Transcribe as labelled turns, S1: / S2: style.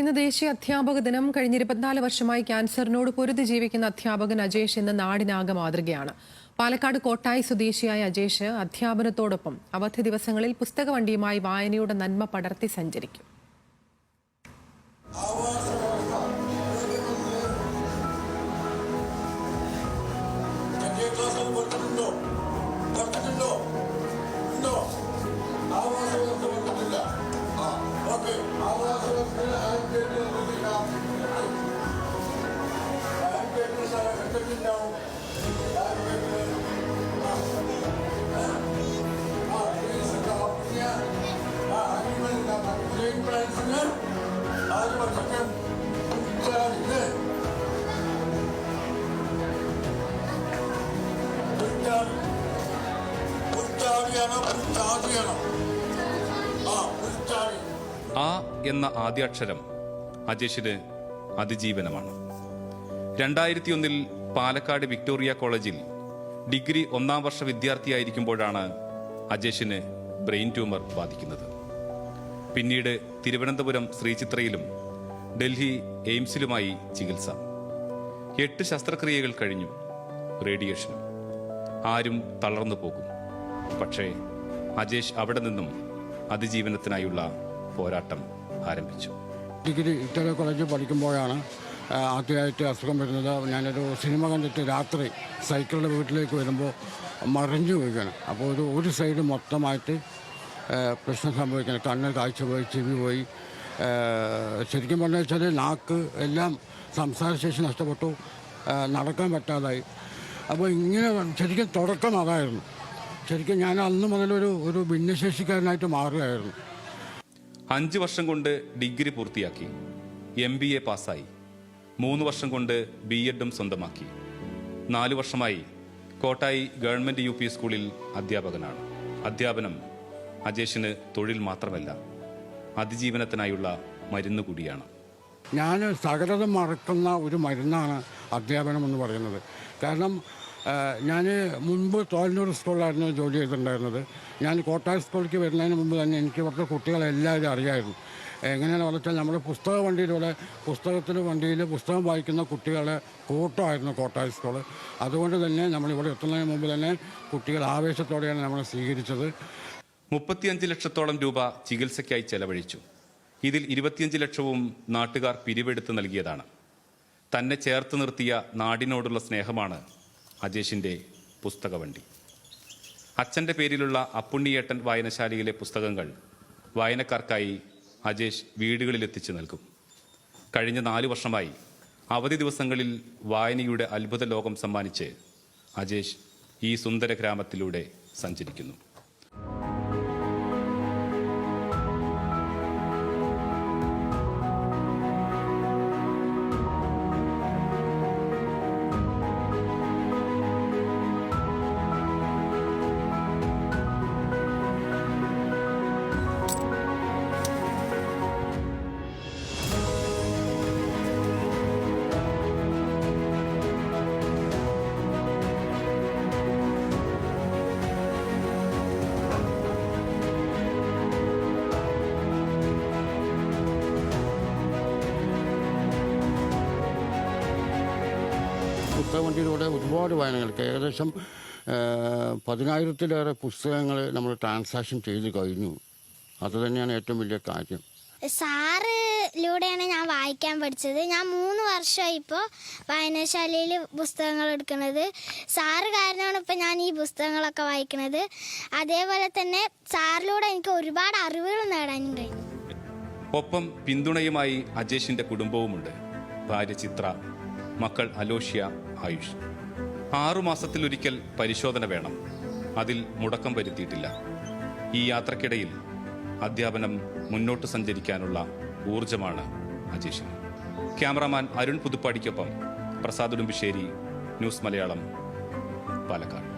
S1: ഇന്ന് ദേശീയ അധ്യാപക ദിനം. കഴിഞ്ഞ ഇരുപത്തിനാല് വർഷമായി ക്യാൻസറിനോട് പൊരുതി ജീവിക്കുന്ന അധ്യാപകൻ അജേഷ് ഇന്ന് നാടിനാകെ മാതൃകയാണ്. പാലക്കാട് കോട്ടായി സ്വദേശിയായ അജേഷ് അധ്യാപനത്തോടൊപ്പം അവധി ദിവസങ്ങളിൽ പുസ്തക വണ്ടിയുമായി വായനയുടെ നന്മ പടർത്തി സഞ്ചരിക്കും.
S2: ആ
S3: എന്ന ആദ്യാക്ഷരം അജേഷിന് അതിജീവനമാണ്. രണ്ടായിരത്തിയൊന്നിൽ പാലക്കാട് വിക്ടോറിയ കോളേജിൽ ഡിഗ്രി ഒന്നാം വർഷ വിദ്യാർത്ഥിയായിരിക്കുമ്പോഴാണ് അജേഷിന് ബ്രെയിൻ ട്യൂമർ ബാധിക്കുന്നത്. പിന്നീട് തിരുവനന്തപുരം ശ്രീചിത്രയിലും ഡൽഹി എയിംസിലുമായി ചികിത്സ. എട്ട് ശസ്ത്രക്രിയകൾ കഴിഞ്ഞു റേഡിയേഷനും. ആരും തളർന്നു പോകും. പക്ഷേ അജേഷ് അവിടെ നിന്നും അതിജീവനത്തിനായുള്ള പോരാട്ടം ആരംഭിച്ചു.
S4: ഡിഗ്രി ഇറ്റലി കോളേജിൽ പഠിക്കുമ്പോഴാണ് ആദ്യമായിട്ട് അസുഖം വരുന്നത് ഞാനൊരു സിനിമ കണ്ടിട്ട് രാത്രി സൈക്കിളിന്റെ വീട്ടിലേക്ക് വരുമ്പോൾ മറിഞ്ഞു വീഴണം അപ്പോൾ ഒരു ഒരു സൈഡ് മൊത്തമായിട്ട് പ്രശ്നം സംഭവിക്കണം കണ്ണ് കാഴ്ച പോയി ചെവി പോയി. ശരിക്കും പറഞ്ഞു വെച്ചാൽ നാക്ക് എല്ലാം സംസാരശേഷി നഷ്ടപ്പെട്ടു. നടക്കാൻ പറ്റാതായി. അപ്പോൾ ഇങ്ങനെ ശരിക്കും തുടക്കം അതായിരുന്നു. ശരിക്കും ഞാൻ അന്ന് മുതലൊരു ഒരു ഭിന്നശേഷിക്കാരനായിട്ട് മാറുകയായിരുന്നു.
S3: അഞ്ച് വർഷം കൊണ്ട് ഡിഗ്രി പൂർത്തിയാക്കി. എം ബി എ പാസ്സായി. മൂന്ന് വർഷം കൊണ്ട് ബി എഡും സ്വന്തമാക്കി. നാലു വർഷമായി കോട്ടായി ഗവൺമെന്റ് യു സ്കൂളിൽ അധ്യാപകനാണ്. അധ്യാപനം അജേഷിന് തൊഴിൽ മാത്രമല്ല അതിജീവനത്തിനായുള്ള മരുന്ന് കൂടിയാണ്.
S4: ഞാൻ സകലത മറക്കുന്ന ഒരു മരുന്നാണ് അധ്യാപനം എന്ന് പറയുന്നത്. കാരണം ഞാൻ മുൻപ് തോൽനൂർ സ്കൂളിലായിരുന്നു ജോലി ചെയ്തിട്ടുണ്ടായിരുന്നത്. ഞാൻ കോട്ടായ സ്കൂളിലേക്ക് വരുന്നതിന് മുമ്പ് തന്നെ എനിക്ക് ഇവിടുത്തെ കുട്ടികളെല്ലാവരും അറിയായിരുന്നു. എങ്ങനെയാണെന്ന് പറഞ്ഞാൽ നമ്മുടെ പുസ്തക വണ്ടിയിലൂടെ പുസ്തകത്തിന് വണ്ടിയിൽ പുസ്തകം വായിക്കുന്ന കുട്ടികളെ കൂട്ടമായിരുന്നു കോട്ടായ സ്കൂൾ. അതുകൊണ്ട് തന്നെ നമ്മളിവിടെ എത്തുന്നതിന് മുമ്പ് തന്നെ കുട്ടികൾ ആവേശത്തോടെയാണ് നമ്മളെ സ്വീകരിച്ചത്.
S3: മുപ്പത്തിയഞ്ച് ലക്ഷത്തോളം രൂപ ചികിത്സയ്ക്കായി ചെലവഴിച്ചു. ഇതിൽ ഇരുപത്തിയഞ്ച് ലക്ഷവും നാട്ടുകാർ പിരിവെടുത്ത് നൽകിയതാണ്. തന്നെ ചേർത്ത് നിർത്തിയ നാടിനോടുള്ള സ്നേഹമാണ് അജേഷിന്റെ പുസ്തകവണ്ടി അച്ഛന്റെ പേരിലുള്ള അപ്പുണ്ണിയേട്ടൻ വായനശാലയിലെ പുസ്തകങ്ങൾ വായനക്കാർക്കായി അജേഷ് വീടുകളിൽ എത്തിച്ചു നൽകും. കഴിഞ്ഞ നാല് വർഷമായി അവധി ദിവസങ്ങളിൽ വായനയുടെ അത്ഭുത ലോകം സമ്മാനിച്ച് അജേഷ് ഈ സുന്ദര ഗ്രാമത്തിലൂടെ സഞ്ചരിക്കുന്നു.
S4: വണ്ടിയിലൂടെ ഒരുപാട് വായനകൾക്ക് ഏകദേശം പതിനായിരത്തിലേറെ പുസ്തകങ്ങൾ നമ്മൾ ട്രാൻസാക്ഷൻ ചെയ്ത് കഴിഞ്ഞു. അത് തന്നെയാണ് ഏറ്റവും വലിയ കാര്യം.
S5: സാറിലൂടെയാണ് ഞാൻ വായിക്കാൻ പഠിച്ചത്. ഞാൻ മൂന്ന് വർഷമായി ഇപ്പോൾ വായനശാലയിൽ പുസ്തകങ്ങൾ എടുക്കുന്നത്. സാറ് കാരണമാണ് ഇപ്പോൾ ഞാൻ ഈ പുസ്തകങ്ങളൊക്കെ വായിക്കുന്നത്. അതേപോലെ തന്നെ സാറിലൂടെ എനിക്ക് ഒരുപാട് അറിവുകൾ നേടാനും കഴിഞ്ഞു.
S3: ഒപ്പം പിന്തുണയുമായി അജേഷിന്റെ കുടുംബവുമുണ്ട്. ഭാര്യ ചിത്ര മക്കൾ അലോഷ്യ ആയുഷ്. ആറുമാസത്തിലൊരിക്കൽ പരിശോധന വേണം. അതിൽ മുടക്കം വരുത്തിയിട്ടില്ല. ഈ യാത്രക്കിടയിൽ അധ്യാപനം മുന്നോട്ട് സഞ്ചരിക്കാനുള്ള ഊർജമാണ് അജേഷിന് ക്യാമറാമാൻ അരുൺ പുതുപ്പാടിക്കൊപ്പം പ്രസാദ് ഉടുമ്പിശ്ശേരി ന്യൂസ് മലയാളം പാലക്കാട്.